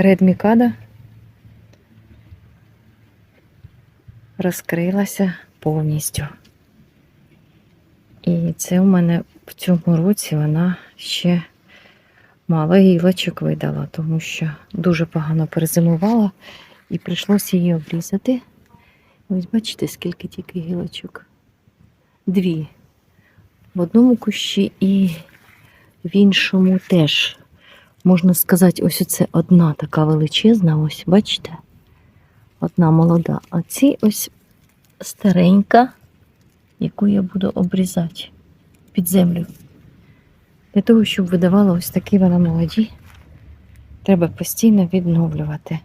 Ред Мікада розкрилася повністю. І це у мене в цьому році вона ще мало гілочок видала, тому що дуже погано перезимувала і прийшлося її обрізати. Ось бачите, скільки тільки гілочок. Дві. В одному кущі і в іншому теж. Можна сказати, ось оце одна така величезна, ось, бачите? Одна молода. А ці ось старенька, яку я буду обрізати під землю. Для того, щоб видавала ось такі вона молоді, треба постійно відновлювати.